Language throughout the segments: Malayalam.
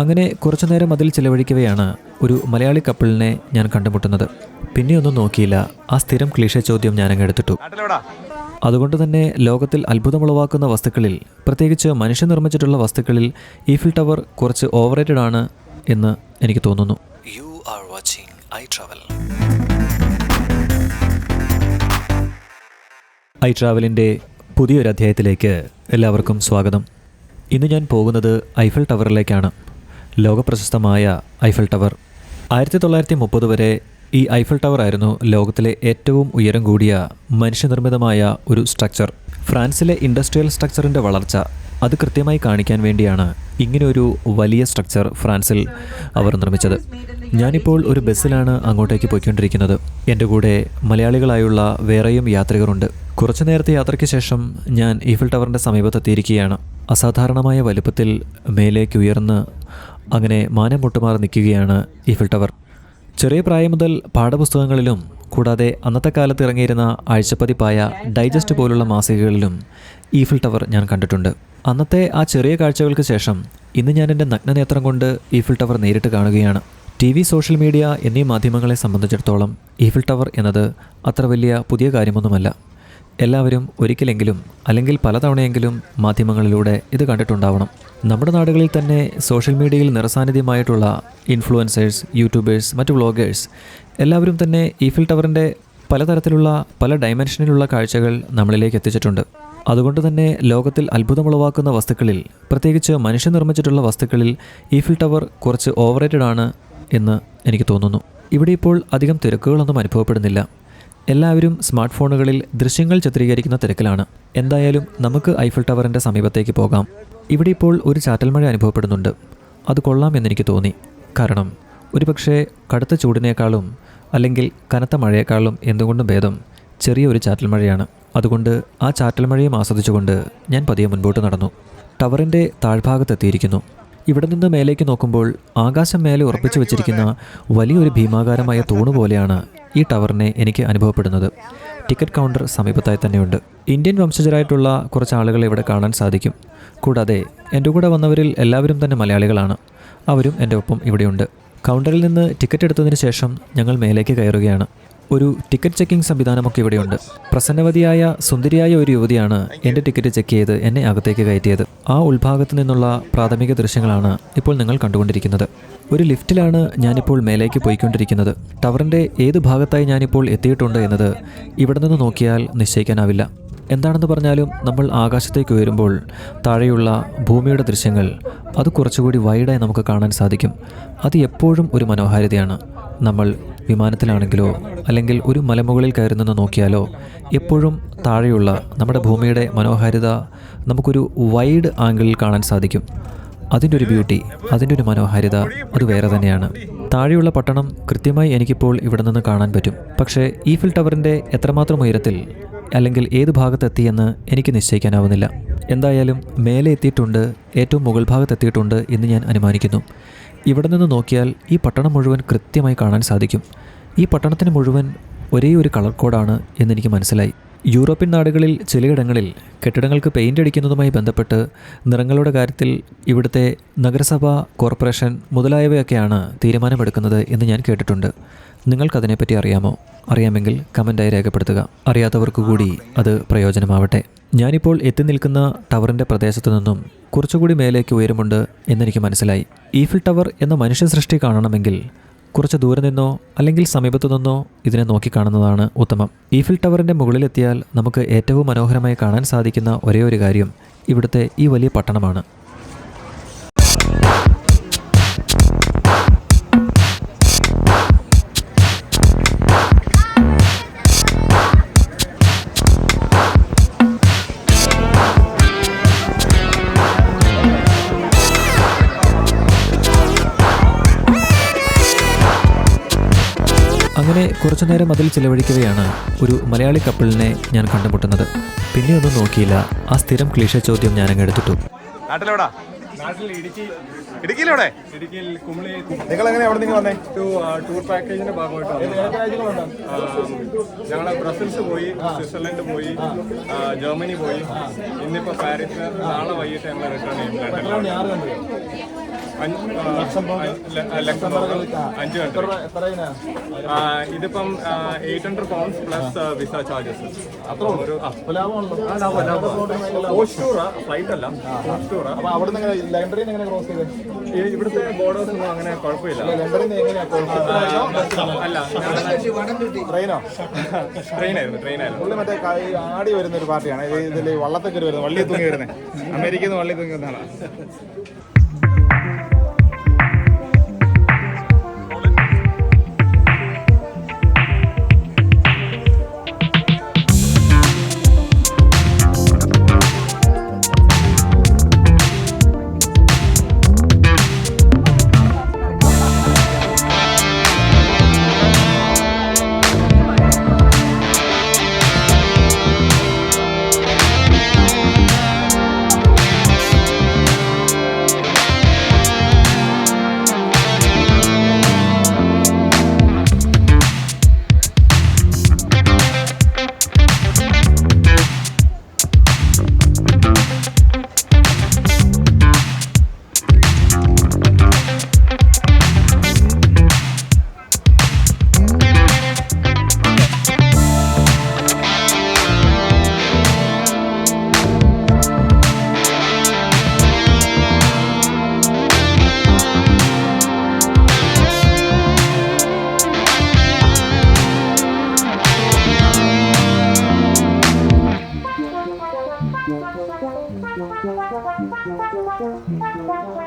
അങ്ങനെ കുറച്ചു നേരം അതിൽ ചിലവഴിക്കവെയാണ് ഒരു മലയാളി കപ്പിളിനെ ഞാൻ കണ്ടുമുട്ടുന്നത്. പിന്നെയൊന്നും നോക്കിയില്ല. ആ സ്ഥിരം ക്ലീഷ ചോദ്യം ഞാൻ അങ്ങ് എടുത്തിട്ടു അതുകൊണ്ട് തന്നെ ലോകത്തിൽ അത്ഭുതമുളവാക്കുന്ന വസ്തുക്കളിൽ പ്രത്യേകിച്ച് മനുഷ്യ നിർമ്മിച്ചിട്ടുള്ള വസ്തുക്കളിൽ ഈഫിൽ ടവർ കുറച്ച് ഓവറേറ്റഡ് ആണ് എന്ന് എനിക്ക് തോന്നുന്നു. You are watching I travel I ട്രാവലിന്റെ പുതിയൊരു അധ്യായത്തിലേക്ക് എല്ലാവർക്കും സ്വാഗതം. ഇന്ന് ഞാൻ പോകുന്നത് ഐഫൽ ടവറിലേക്കാണ് ലോകപ്രശസ്തമായ ഐഫൽ ടവർ ആയിരത്തി തൊള്ളായിരത്തി മുപ്പത് വരെ ഈ ഐഫൽ ടവർ ആയിരുന്നു ലോകത്തിലെ ഏറ്റവും ഉയരം കൂടിയ മനുഷ്യനിർമ്മിതമായ ഒരു സ്ട്രക്ചർ ഫ്രാൻസിലെ ഇൻഡസ്ട്രിയൽ സ്ട്രക്ചറിന്റെ വളർച്ച അത് കൃത്യമായി കാണിക്കാൻ വേണ്ടിയാണ് ഇങ്ങനെയൊരു വലിയ സ്ട്രക്ചർ ഫ്രാൻസിൽ അവർ നിർമ്മിച്ചത്. ഞാനിപ്പോൾ ഒരു ബസ്സിലാണ് അങ്ങോട്ടേക്ക് പോയിക്കൊണ്ടിരിക്കുന്നത്. എന്റെ കൂടെ മലയാളികളായുള്ള വേറെയും യാത്രികരുണ്ട്. കുറച്ചു നേരത്തെ യാത്രയ്ക്ക് ശേഷം ഞാൻ ഈഫിൽ ടവറിന്റെ സമീപത്തെത്തിയിരിക്കുകയാണ്. അസാധാരണമായ വലുപ്പത്തിൽ മേലേക്ക് ഉയർന്ന് അങ്ങനെ മാനം മുട്ടുമാറി നിൽക്കുകയാണ് ഈഫിൽ ടവർ. ചെറിയ പ്രായം മുതൽ പാഠപുസ്തകങ്ങളിലും കൂടാതെ അന്നത്തെ കാലത്ത് ഇറങ്ങിയിരുന്ന ആഴ്ചപ്പതിപ്പായ ഡൈജസ്റ്റ് പോലുള്ള മാസികകളിലും ഈഫിൽ ടവർ ഞാൻ കണ്ടിട്ടുണ്ട്. അന്നത്തെ ആ ചെറിയ കാഴ്ചകൾക്ക് ശേഷം ഇന്ന് ഞാൻ എന്റെ നഗ്നനേത്രം കൊണ്ട് ഈഫിൽ ടവർ നേരിട്ട് കാണുകയാണ്. ടി വി സോഷ്യൽ മീഡിയ എന്നീ മാധ്യമങ്ങളെ സംബന്ധിച്ചിടത്തോളം ഈഫിൽ ടവർ എന്നത് അത്ര വലിയ പുതിയ കാര്യമൊന്നുമല്ല. എല്ലാവരും ഒരിക്കലെങ്കിലും അല്ലെങ്കിൽ പലതവണയെങ്കിലും മാധ്യമങ്ങളിലൂടെ ഇത് കണ്ടിട്ടുണ്ടാവണം. നമ്മുടെ നാടുകളിൽ തന്നെ സോഷ്യൽ മീഡിയയിൽ നിറസാന്നിധ്യമായിട്ടുള്ള ഇൻഫ്ലുവൻസേഴ്സ് യൂട്യൂബേഴ്സ് മറ്റു വ്ളോഗേഴ്സ് എല്ലാവരും തന്നെ ഈഫിൽ ടവറിന്റെ പലതരത്തിലുള്ള പല ഡയമെൻഷനിലുള്ള കാഴ്ചകൾ നമ്മളിലേക്ക് എത്തിച്ചിട്ടുണ്ട്. അതുകൊണ്ട് തന്നെ ലോകത്തിൽ അത്ഭുതമുളവാക്കുന്ന വസ്തുക്കളിൽ പ്രത്യേകിച്ച് മനുഷ്യൻ നിർമ്മിച്ചിട്ടുള്ള വസ്തുക്കളിൽ ഈഫിൽ ടവർ കുറച്ച് ഓവറേറ്റഡ് ആണ് എന്ന് എനിക്ക് തോന്നുന്നു. ഇവിടെ ഇപ്പോൾ അധികം തിരക്കുകളൊന്നും അനുഭവപ്പെടുന്നില്ല. എല്ലാവരും സ്മാർട്ട് ഫോണുകളിൽ ദൃശ്യങ്ങൾ ചിത്രീകരിക്കുന്ന തിരക്കിലാണ്. എന്തായാലും നമുക്ക് ഐഫിൾ ടവറിന്റെ സമീപത്തേക്ക് പോകാം. ഇവിടെ ഇപ്പോൾ ഒരു ചാറ്റൽമഴ അനുഭവപ്പെടുന്നുണ്ട്. അത് കൊള്ളാം എന്നെനിക്ക് തോന്നി. കാരണം ഒരുപക്ഷെ കടുത്ത ചൂടിനേക്കാളും അല്ലെങ്കിൽ കനത്ത മഴയേക്കാളും എന്തുകൊണ്ടും ഭേദം ചെറിയൊരു ചാറ്റൽമഴയാണ് ചാറ്റൽ മഴയാണ്. അതുകൊണ്ട് ആ ചാറ്റൽ മഴയും ആസ്വദിച്ചുകൊണ്ട് ഞാൻ പതിയെ മുൻപോട്ട് നടന്നു. ടവറിന്റെ താഴ്ഭാഗത്തെത്തിയിരിക്കുന്നു ഇവിടെ നിന്ന് മേലേക്ക് നോക്കുമ്പോൾ ആകാശം മേലെ ഉറപ്പിച്ചു വെച്ചിരിക്കുന്ന വലിയൊരു ഭീമാകാരമായ തൂണ് പോലെയാണ് ഈ ടവറിനെ എനിക്ക് അനുഭവപ്പെടുന്നത്. ടിക്കറ്റ് കൗണ്ടർ സമീപത്തായി തന്നെയുണ്ട്. ഇന്ത്യൻ വംശജരായിട്ടുള്ള കുറച്ച് ആളുകളെ ഇവിടെ കാണാൻ സാധിക്കും. കൂടാതെ എന്റെ കൂടെ വന്നവരിൽ എല്ലാവരും തന്നെ മലയാളികളാണ്. അവരും എന്റെ ഒപ്പം ഇവിടെയുണ്ട്. കൗണ്ടറിൽ നിന്ന് ടിക്കറ്റ് എടുത്തതിന് ശേഷം ഞങ്ങൾ മേലേക്ക് കയറുകയാണ്. ഒരു ടിക്കറ്റ് ചെക്കിംഗ് സംവിധാനമൊക്കെ ഇവിടെയുണ്ട്. പ്രസന്നവതിയായ സുന്ദരിയായ ഒരു യുവതിയാണ് എന്റെ ടിക്കറ്റ് ചെക്ക് ചെയ്ത് എന്നെ അകത്തേക്ക് കയറ്റിയത്. ആ ഉൾഭാഗത്തു നിന്നുള്ള പ്രാഥമിക ദൃശ്യങ്ങളാണ് ഇപ്പോൾ നിങ്ങൾ കണ്ടുകൊണ്ടിരിക്കുന്നത്. ഒരു ലിഫ്റ്റിലാണ് ഞാനിപ്പോൾ മേലേക്ക് പോയിക്കൊണ്ടിരിക്കുന്നത്. ടവറിന്റെ ഏത് ഭാഗത്തായി ഞാനിപ്പോൾ എത്തിയിട്ടുണ്ട് എന്നത് ഇവിടെ നിന്ന് നോക്കിയാൽ നിശ്ചയിക്കാനാവില്ല. എന്താണെന്ന് പറഞ്ഞാലും നമ്മൾ ആകാശത്തേക്ക് ഉയരുമ്പോൾ താഴെയുള്ള ഭൂമിയുടെ ദൃശ്യങ്ങൾ അത് കുറച്ചുകൂടി വൈഡായി നമുക്ക് കാണാൻ സാധിക്കും. അത് എപ്പോഴും ഒരു മനോഹാരിതയാണ്. നമ്മൾ വിമാനത്തിലാണെങ്കിലോ അല്ലെങ്കിൽ ഒരു മലമുകളിൽ കയറി നിന്ന് നോക്കിയാലോ എപ്പോഴും താഴെയുള്ള നമ്മുടെ ഭൂമിയുടെ മനോഹാരിത നമുക്കൊരു വൈഡ് ആംഗിളിൽ കാണാൻ സാധിക്കും. അതിന്റെ ഒരു ബ്യൂട്ടി അതിന്റെ ഒരു മനോഹാരിത അത് വേറെ തന്നെയാണ്. താഴെയുള്ള പട്ടണം കൃത്യമായി എനിക്കിപ്പോൾ ഇവിടെ നിന്ന് കാണാൻ പറ്റും. പക്ഷേ ഈഫിൽ ടവറിന്റെ എത്രമാത്രം ഉയരത്തിൽ അല്ലെങ്കിൽ ഏത് ഭാഗത്തെത്തിയെന്ന് എനിക്ക് നിശ്ചയിക്കാനാവുന്നില്ല. എന്തായാലും മേലെ എത്തിയിട്ടുണ്ട് ഏറ്റവും മുകൾ ഭാഗത്തെത്തിയിട്ടുണ്ട് എന്ന് ഞാൻ അനുമാനിക്കുന്നു. ഇവിടെ നിന്ന് നോക്കിയാൽ ഈ പട്ടണം മുഴുവൻ കൃത്യമായി കാണാൻ സാധിക്കും. ഈ പട്ടണത്തിന് മുഴുവൻ ഒരേ ഒരു കളർ കോഡാണ് എന്നെനിക്ക് മനസ്സിലായി. യൂറോപ്യൻ നാടുകളിൽ ചിലയിടങ്ങളിൽ കെട്ടിടങ്ങൾക്ക് പെയിന്റ് അടിക്കുന്നതുമായി ബന്ധപ്പെട്ട് നിറങ്ങളുടെ കാര്യത്തിൽ ഇവിടുത്തെ നഗരസഭ കോർപ്പറേഷൻ മുതലായവയൊക്കെയാണ് തീരുമാനമെടുക്കുന്നത് എന്ന് ഞാൻ കേട്ടിട്ടുണ്ട്. നിങ്ങൾക്കതിനെപ്പറ്റി അറിയാമോ? അറിയാമെങ്കിൽ കമന്റായി രേഖപ്പെടുത്തുക. അറിയാത്തവർക്ക് കൂടി അത് പ്രയോജനമാവട്ടെ. ഞാനിപ്പോൾ എത്തി നിൽക്കുന്ന ടവറിന്റെ പ്രദേശത്തു നിന്നും കുറച്ചുകൂടി മേലേക്ക് ഉയരമുണ്ട് എന്നെനിക്ക് മനസ്സിലായി. ഈഫിൽ ടവർ എന്ന മനുഷ്യ സൃഷ്ടി കാണണമെങ്കിൽ കുറച്ച് ദൂരെ നിന്നോ അല്ലെങ്കിൽ സമീപത്തു നിന്നോ ഇതിനെ നോക്കിക്കാണുന്നതാണ് ഉത്തമം. ഈഫിൽ ടവറിന്റെ മുകളിലെത്തിയാൽ നമുക്ക് ഏറ്റവും മനോഹരമായി കാണാൻ സാധിക്കുന്ന ഒരേ ഒരു കാര്യം ഇവിടുത്തെ ഈ വലിയ പട്ടണമാണ്. അങ്ങനെ കുറച്ചു നേരം അതിൽ ചിലവഴിക്കുകയാണ് ഒരു മലയാളി കപ്പിളിനെ ഞാൻ കണ്ടുമുട്ടുന്നത്. പിന്നെ ഒന്നും നോക്കിയില്ല. ആ സ്ഥിരം ക്ലീഷ ചോദ്യം ഞാൻ അങ്ങ് എടുത്തിട്ടു നിങ്ങൾ എങ്ങനെ അവിടെ നിങ്ങൾ വന്നേ? ടൂർ പാക്കേജിന്റെ ഭാഗമായിട്ട് ഞങ്ങൾ ബ്രസൽസ് പോയി സ്വിറ്റ്സർലൻഡ് പോയി ജർമ്മനി പോയി. ഇന്നിപ്പോ പാരീസ് നാളെ വൈകിട്ട് ഞങ്ങൾ റിട്ടേൺ ചെയ്യും. അഞ്ച് ആ, ലക്സംബർഗ് അഞ്ച് കൺട്രി ആ, ഇതിപ്പം eight hundred pounds plus visa charges അത്ര ഒരു ഫ്ലൈറ്റ് അല്ല ഇവിടുത്തെ ബോർഡേഴ്സ് ഒന്നും അങ്ങനെ കുഴപ്പമില്ല. അല്ല ട്രെയിനോ ട്രെയിനായിരുന്നു ട്രെയിനായിരുന്നു മറ്റേ ആടി വരുന്ന ഒരു പാർട്ടിയാണ്. ഇതിൽ വള്ളത്തൊക്കെ വരുന്നത്. വള്ളി തൂങ്ങി വരുന്നത് അമേരിക്കയിൽ നിന്ന് വള്ളി തൂങ്ങി വരുന്നതാണ്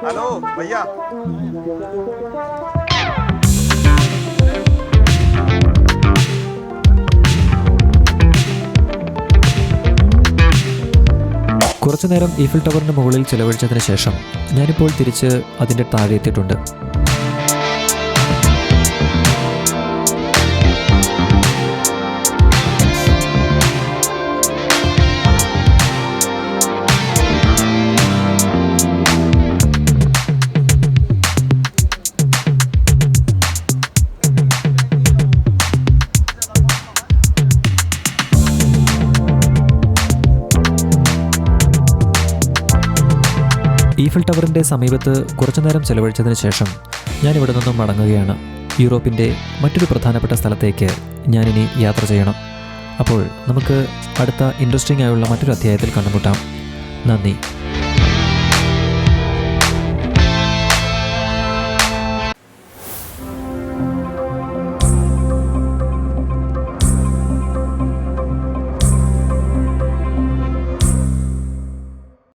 ഹലോ भैया കുറച്ചു നേരം ഈഫിൽ ടവറിന് മുകളിൽ ചിലവഴിച്ചതിന് ശേഷം ഞാനിപ്പോൾ തിരിച്ച് അതിന്റെ താഴെ എത്തിയിട്ടുണ്ട്. ഈഫിൽ ടവറിന്റെ സമീപത്ത് കുറച്ചു നേരം ചെലവഴിച്ചതിന് ശേഷം ഞാൻ ഇവിടെ നിന്നും മടങ്ങുകയാണ്. യൂറോപ്പിന്റെ മറ്റൊരു പ്രധാനപ്പെട്ട സ്ഥലത്തേക്ക് ഞാനിനി യാത്ര ചെയ്യണം. അപ്പോൾ നമുക്ക് അടുത്ത ഇൻട്രസ്റ്റിംഗ് ആയുള്ള മറ്റൊരു അധ്യായത്തിൽ കണ്ടുമുട്ടാം. നന്ദി.